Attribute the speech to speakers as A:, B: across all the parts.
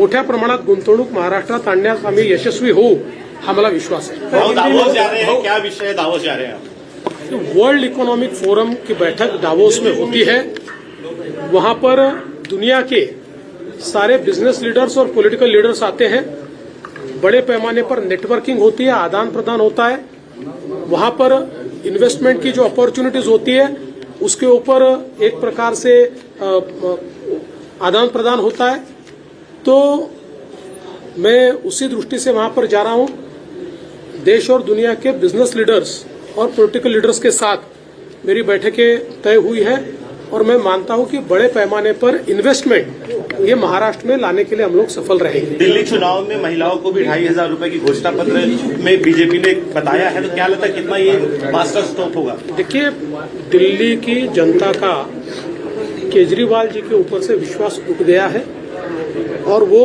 A: मोठ्या प्रमाणात गुंतवणूक महाराष्ट्रात आणण्यास आम्ही यशस्वी होऊ हा मला विश्वास है
B: भाऊ दावोस जा रहे हैं क्या विषय है दावोस जा रहे हैं आप
A: वर्ल्ड इकोनॉमिक फोरम की बैठक डावोस में होती है। वहाँ पर दुनिया के सारे बिज़नेस लीडर्स और पॉलिटिकल लीडर्स आते हैं। बड़े पैमाने पर नेटवर्किंग होती है आदान प्रदान होता है। वहाँ पर इन्वेस्टमेंट की जो अपॉर्चुनिटीज़ होती है उसके ऊपर एक प्रकार से आदान प्रदान होता है। तो मैं उसी दृष्टि से वहाँ पर जा रहा हूँ। देश और दुनिया के बिज़नेस लीडर्स और पॉलिटिकल लीडर्स के साथ मेरी बैठकें तय हुई है और मैं मानता हूँ कि बड़े पैमाने पर इन्वेस्टमेंट ये महाराष्ट्र में लाने के लिए हम लोग सफल रहेंगे।
B: दिल्ली चुनाव में महिलाओं को भी ढाई हज़ार रुपये की घोषणा पत्र में बीजेपी ने बताया है तो क्या लगता है कितना ये मास्टर स्टॉप होगा?
A: देखिए दिल्ली की जनता का केजरीवाल जी के ऊपर से विश्वास उठ गया है। और वो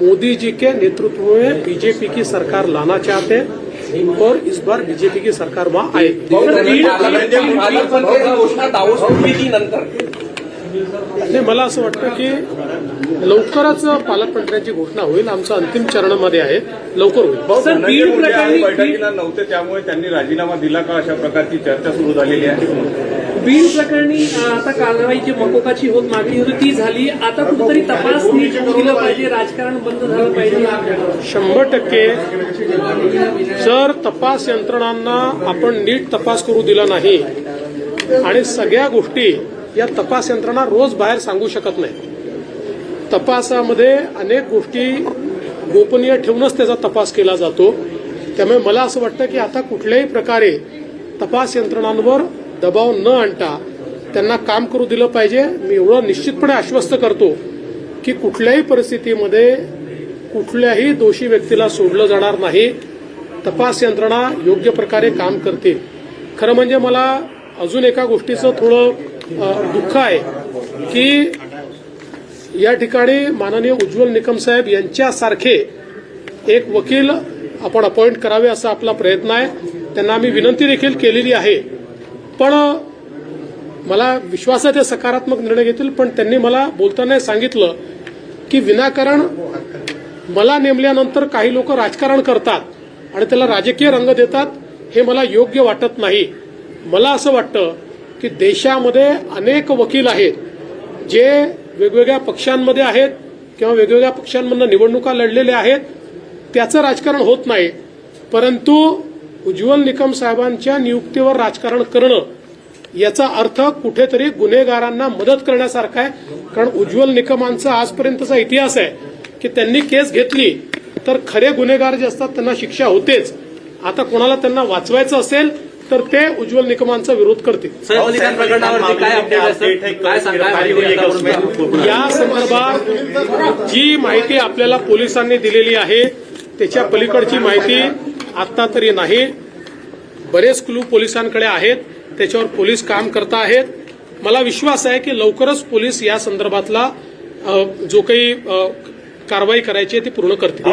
A: मोदी जी के नेतृत्व में बीजेपी की सरकार लाना चाहते हैं और इस बार बीजेपी की सरकार वहां
C: नंतर।
A: नाही मला असं वाटतं की लवकरच पालकमंत्र्यांची घोषणा होईल. आमचं अंतिम चरणामध्ये आहे. लवकर होईल.
D: बैठकीला नव्हते त्यामुळे त्यांनी राजीनामा दिला का? अशा प्रकारची चर्चा सुरू झालेली आहे.
E: बीड प्रकरणी आता आता कारवाईची मकोकाची होत मागणी होती ती झाली. आता कुठेतरी तपास नीट दिलं पाहिजे राजकारण बंद झालं पाहिजे.
A: शंभर टक्के. जर तपास यंत्रणांना आपण नीट तपास करू दिला नाही आणि सगळ्या गोष्टी या तपास यंत्रणा रोज बाहेर सांगू शकत नाही तपासामध्ये अनेक गोष्टी गोपनीय ठेवूनच त्याचा तपास केला जातो. त्यामुळे मला असं वाटतं की आता कुठल्याही प्रकारे तपास यंत्रणांवर दबाव न आणता त्यांना काम करू दिलं पाहिजे. मी एवढं निश्चितपणे आश्वस्त करतो की कुठल्याही परिस्थितीमध्ये कुठल्याही दोषी व्यक्तीला सोडलं जाणार नाही. तपास यंत्रणा योग्य प्रकारे काम करतील. खरं म्हणजे मला अजून एका गोष्टीचं थोडं दुःख आहे की या ठिकाणी माननीय उज्ज्वल निकम साहेब यांच्यासारखे एक वकील आपण अपॉइंट करावे असा आपला प्रयत्न आहे. त्यांना आम्ही विनंती देखील केलेली आहे. पण मला विश्वास आहे ते सकारात्मक निर्णय घेतील पण त्यांनी मला बोलताना सांगितलं की विनाकारण मला नेमल्यानंतर काही लोक राजकारण करतात आणि त्याला राजकीय रंग देतात हे मला योग्य वाटत नाही. मला असं वाटतं की देशामध्ये अनेक वकील आहेत जे वेगवेगळ्या पक्षांमध्ये आहेत किंवा वेगवेगळ्या पक्षांमधनं निवडणुका लढलेल्या आहेत त्याचं राजकारण होत नाही. परंतु उज्ज्वल निकम साहेबांच्या नियुक्तीवर राजकारण करणं याचा अर्थ कुठेतरी गुन्हेगारांना मदत करण्यासारखा आहे. कारण उज्ज्वल निकमांचा आजपर्यंतचा इतिहास आहे की त्यांनी केस घेतली तर खरे गुन्हेगार जे असतात त्यांना शिक्षा होतेच. आता कोणाला त्यांना वाचवायचं असेल तर ते उज्ज्वल निकमांचा विरोध करतील. या संदर्भात जी माहिती आपल्याला पोलिसांनी दिलेली आहे त्याच्या पलीकडची माहिती आत्ता तरी नाही. बरेच क्लू पोलिसांकडे आहेत. त्याच्यावर पोलीस काम करता आहेत. मला विश्वास आहे की लवकरच पोलीस या संदर्भातला जो काही कारवाई करायची आहे ती पूर्ण करतील.